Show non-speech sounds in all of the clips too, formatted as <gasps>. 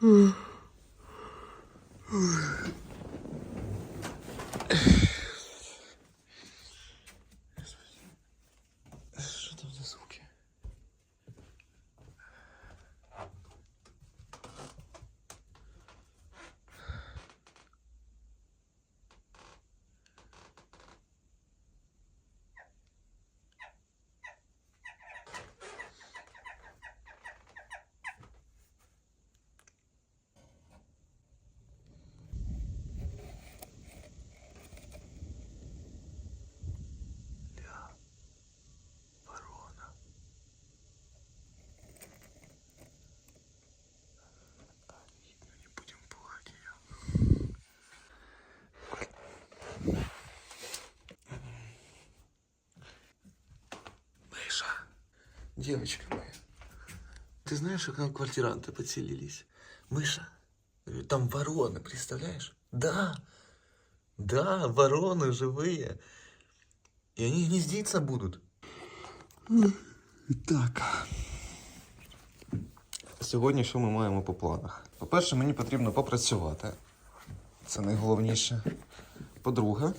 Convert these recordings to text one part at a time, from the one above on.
Що девочка моя, ты знаешь, как нам квартиранты подселились? Миша, говорю, там вороны, представляешь? Да, да, вороны живые. И они гнездиться будут. Так. Сьогодні що ми маємо по планах? По-перше, мені потрібно попрацювати. Це найголовніше. По-друге,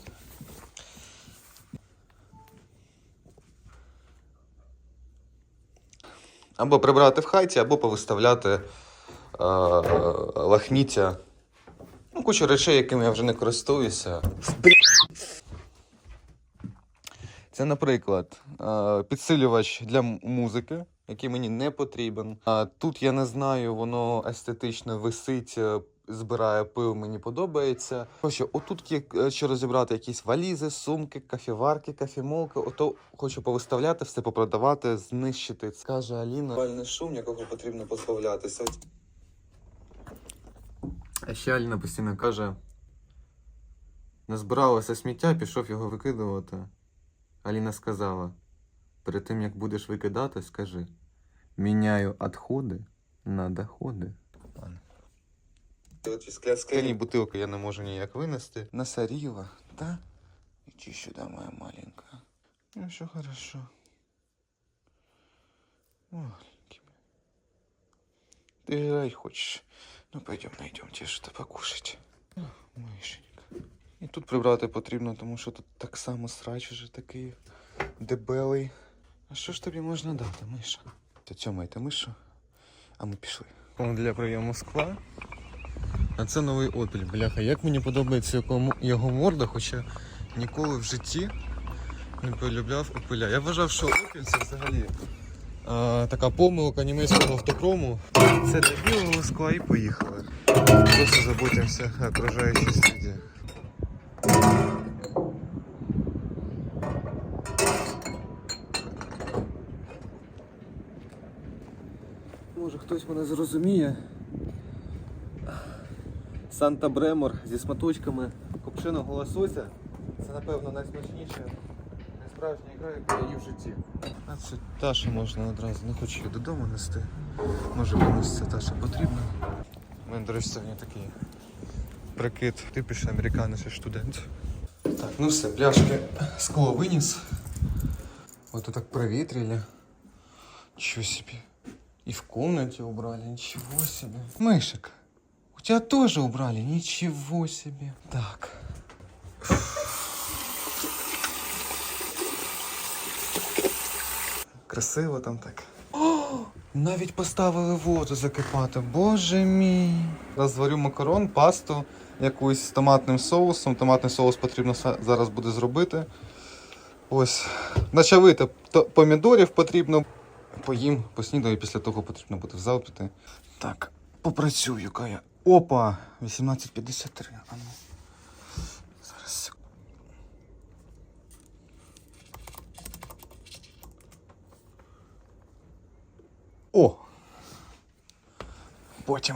або прибрати в хаті, або повиставляти е, лахміття. Ну, кучу речей, якими я вже не користуюся. Це, наприклад, е, підсилювач для музики, який мені не потрібен. Тут я не знаю, воно естетично висить, збирає пил, мені подобається. Хочу, отут є е, розібрати якісь валізи, сумки, кафіварки, кафімолки. Ото хочу повиставляти, все попродавати, знищити. Скаже Аліна. Бальний шум, якого потрібно позбавлятися. А ще Аліна постійно каже: назбиралося сміття, пішов його викидувати. Аліна сказала: перед тим як будеш викидати, скажи: міняю відходи на доходи. Ці скляні бутилки я не можу ніяк винести. Насоріла, да? Иди сюда, моя маленькая. Ну, все хорошо. Маленький. Ты жрать хочешь? Ну, пойдем найдем тебе что покушать. О, Мишенька. І тут прибрати потрібно, тому що тут так само срач уже такий дебелий. А що ж тобі можна дати, Миша? Та цьомайте мишу, а ми пішли. Для прийому скла. А це новий опіль. Бляха, як мені подобається його морда, хоча ніколи в житті не полюбляв опиля. Я вважав, що опіль це взагалі а, така помилка німецького автопрому. Це для білого скла і поїхали. Просто заботимося о окружающей среде. Може хтось мене зрозуміє. Санта Бремор зі сматочками копченого лосося. Це, напевно, найсмачніша, найсправжня ігра, яку я їв в житті. А це Таша можна одразу, не хочу її додому нести. Може комусь це Таша потрібна. У мене, до речі, сьогодні такий прикид. Типічний американський студент. Так, ну все, пляшки скло виніс. Вот так провітрили. Чего себе. И в комнате убрали, ничего себе. Мышек, у тебя тоже убрали, ничего себе. Так. Красиво там так. О, <gasps> навіть поставили воду закипати. Боже мій. Зараз зварю макарон, пасту якусь з томатним соусом. Томатний соус потрібно зараз буде зробити. Ось. Начавити помідорів потрібно. Поїм, поснідаю, після того потрібно буде в піти. Так, попрацюю, Кая. Опа! 18.53. А ну. Зараз. О! Потім.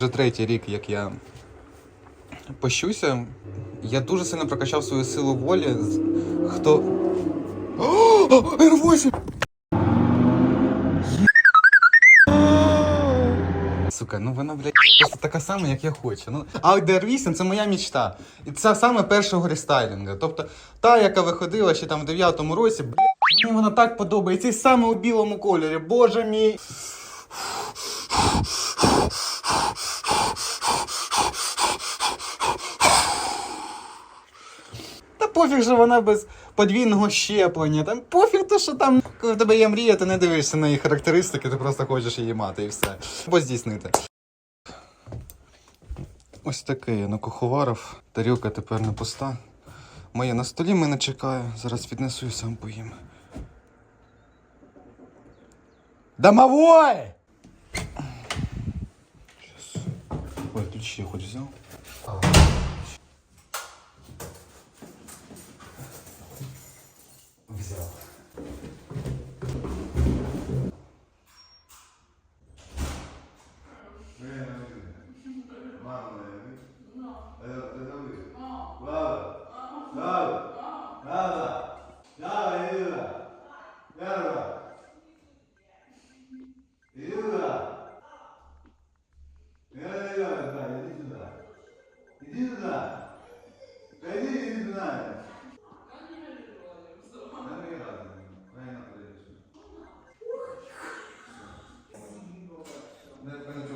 Вже третій рік, як я пощуся, Я дуже сильно прокачав свою силу волі. Хто. О, Р8! Сука, ну вона, блядь, просто така сама, як я хочу. Ну, Audi R8 це моя мічта. І це саме першого рестайлінга. Тобто та, яка виходила ще там в 9-му році, блядь, мені вона так подобається. І саме у білому кольорі. Боже мій. Та пофіг, що вона без подвійного щеплення. Там пофіг то, що там, коли в тебе є мрія, ти не дивишся на її характеристики, ти просто хочеш її мати і все. Або здійснити. Ось такий я накуховарив. Тарілка тепер не пуста. Моє на столі мене чекає. Зараз віднесу і сам поїм. Домовой! Ой, ключі я хоч. Взяв. Так,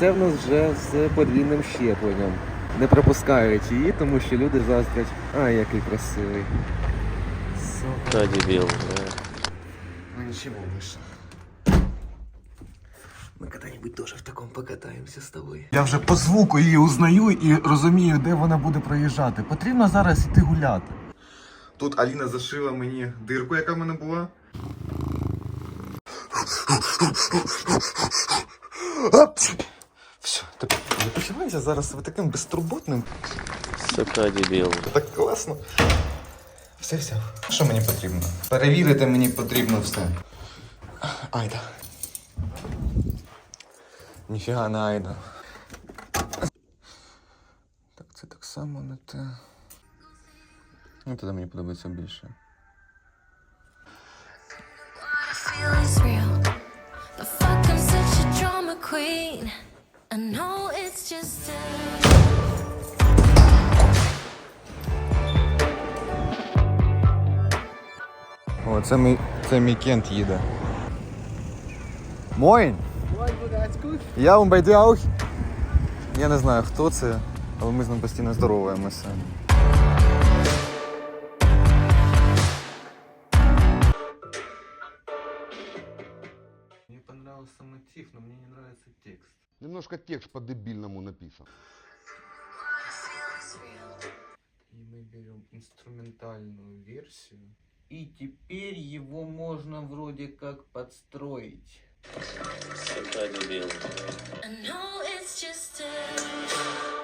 це в нас вже з подвійним щепленням. Не пропускають її, тому що люди заздрять. А, який красивий. Дебил. да. Ну ничего, Миша. Мы когда-нибудь тоже в таком покатаемся с тобой. Я вже по звуку її узнаю і розумію, де вона буде проїжджати. Потрібно зараз іти гуляти. Тут Аліна зашила мені дирку, яка в мене була. Все, так не почувайся зараз ви таким безтурботним. Сука, дебил. Так класно. Все взяв. Що мені потрібно? Перевірити мені потрібно все. Айда. Ніфіга не айда. Так, це так само не те. Ну, тоді мені подобається більше. feel is real. The fuck, I'm such a drama queen. О, це мій, це мій кент їде. Moin! Я вам байду аух. Я не знаю, хто це, але ми з ним постійно здороваємося. Немножко текст по-дебильному написан. И мы берем инструментальную версию. И теперь его можно вроде как подстроить. Сука, дебил. I